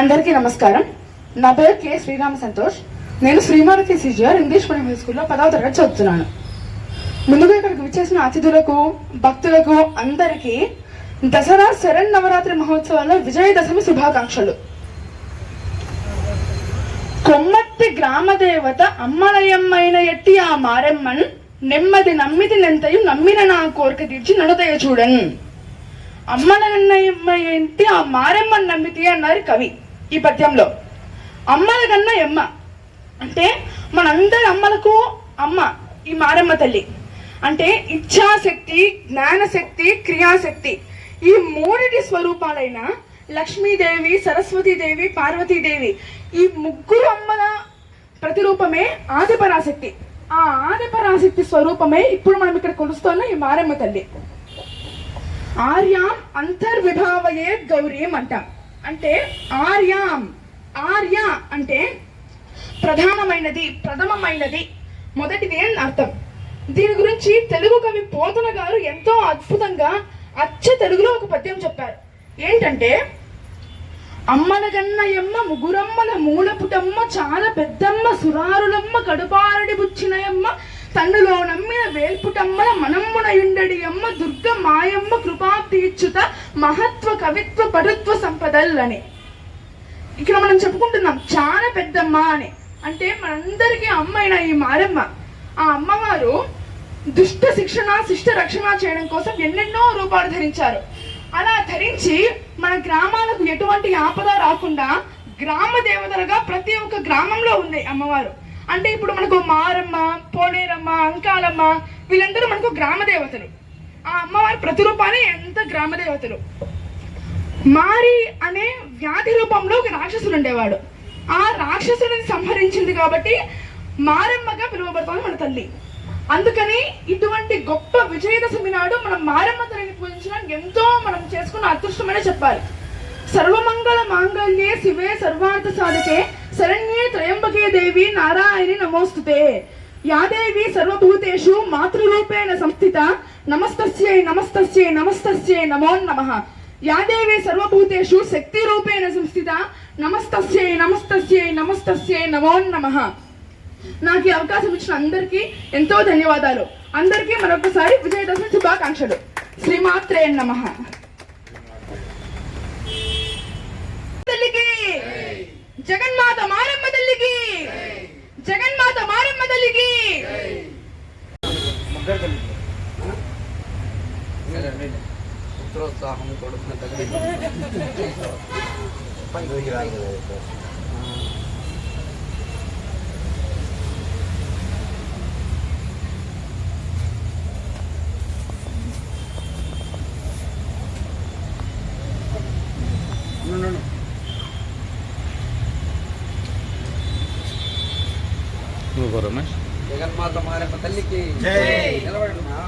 అందరికీ నమస్కారం. నా పేరు కె శ్రీరామ సంతోష్. నేను శ్రీమారతి సిజిఆర్ ఇంగ్లీష్ మీడియం స్కూల్లో పదవ తరగతి చదువుతున్నాను. ముందుగా ఇక్కడికి విచ్చేసిన అతిథులకు భక్తులకు అందరికీ దసరా శరణ్ నవరాత్రి మహోత్సవాల్లో విజయదశమి శుభాకాంక్షలు. కొమ్మత్తి గ్రామదేవత అమ్మలయమ్మైన ఎట్టి ఆ మారెమ్మన్ నెమ్మది నమ్మిది నెంతయు నమ్మిన నా కోరిక తీర్చి నడుదయ చూడన్. అమ్మలగన్న ఏంటి ఆ మారెమ్మన్ నమ్మితి అన్నారు కవి. ఈ పద్యంలో. అమ్మల కన్నా ఎమ్మ అంటే మనందరి అమ్మలకు అమ్మ ఈ మారమ్మ తల్లి. అంటే ఇచ్ఛాశక్తి జ్ఞానశక్తి క్రియాశక్తి. ఈ మూడిటి స్వరూపాలైన లక్ష్మీదేవి సరస్వతీదేవి పార్వతీదేవి ఈ ముగ్గురు అమ్మల ప్రతిరూపమే ఆదిపరాశక్తి. ఆ ఆదిపరాశక్తి స్వరూపమే ఇప్పుడు మనం ఇక్కడ కొలుస్తున్న ఈ మారమ్మ తల్లి. ఆర్యాం అంతర్విభావయే గౌరీం అంటాం. అంటే ఆర్యాం. ఆర్య అంటే ప్రధానమైనది ప్రథమమైనది. మొదటిది అని అర్థం? దీని గురించి తెలుగు కవి పోతన గారు ఎంతో అద్భుతంగా అచ్చ తెలుగులో ఒక పద్యం చెప్పారు. ఏంటంటే అమ్మల గన్నయమ్మ ముగురమ్మల మూలపుటమ్మ చాలా పెద్దమ్మ సురారులమ్మ కడుపా తన్నులో నమ్మిన వేల్పుటమ్మల మనమ్మునయుండడి అమ్మ దుర్గ మాయమ్మ కృపా తీర్చుత మహత్వ కవిత్వ పటుత్వ సంపదల్ అని. ఇక్కడ మనం చెప్పుకుంటున్నాం చాలా పెద్దమ్మ అని. అంటే మనందరికీ అమ్మ అయిన ఈ మారమ్మ. ఆ అమ్మవారు దుష్ట శిక్షణ శిష్ట రక్షణ చేయడం కోసం ఎన్నెన్నో రూపాలు ధరించారు. అలా ధరించి మన గ్రామాలకు ఎటువంటి ఆపద రాకుండా గ్రామ దేవతలుగా ప్రతి ఒక్క గ్రామంలో ఉంది అమ్మవారు. అంటే ఇప్పుడు మనకు మారమ్మ పోనేరమ్మ అంకాలమ్మ వీళ్ళందరూ మనకు గ్రామ దేవతలు ఆ అమ్మవారి ప్రతిరూపాలే ఎంత గ్రామ దేవతలు మారి అనే వ్యాధి రూపంలో ఒక రాక్షసుడు ఉండేవాడు. ఆ రాక్షసుడిని సంహరించింది కాబట్టి మారమ్మగా పిలువబడుతుంది మన తల్లి. అందుకని ఇటువంటి గొప్ప విజయదశమి నాడు మనం మారమ్మ తల్లిని పూజించడానికి ఎంతో మనం చేసుకున్న అదృష్టమనే చెప్పాలి. సర్వమంగళ మాంగళ్యే శివే సర్వార్థ సాధకే శరణ్యే దేవి నారాయణి నమోస్తుతే. యాదేవి సర్వభూతేషు మాతృరూపేణ సంస్థిత. నమస్తస్యై నమస్తస్యై నమస్తస్యై నమో నమః. యాదేవి సర్వభూతేషు శక్తి రూపేణ సంస్థిత. నమస్తస్యై నమస్తస్యై నమస్తస్యై నమో నమః. నాకు ఈ అవకాశం ఇచ్చిన అందరికీ ఎంతో ధన్యవాదాలు. అందరికీ మరొకసారి విజయదశమి శుభాకాంక్షలు. శ్రీమాత్రే నమ. తల్లికి! జగన్మాత మారమ్మ పుత్రోత్సాహం కొడుకున్న తల్లి నువ్వు రమేష్ జగన్మాత మారమ్మ తల్లికి జై. నిలబడమ్మా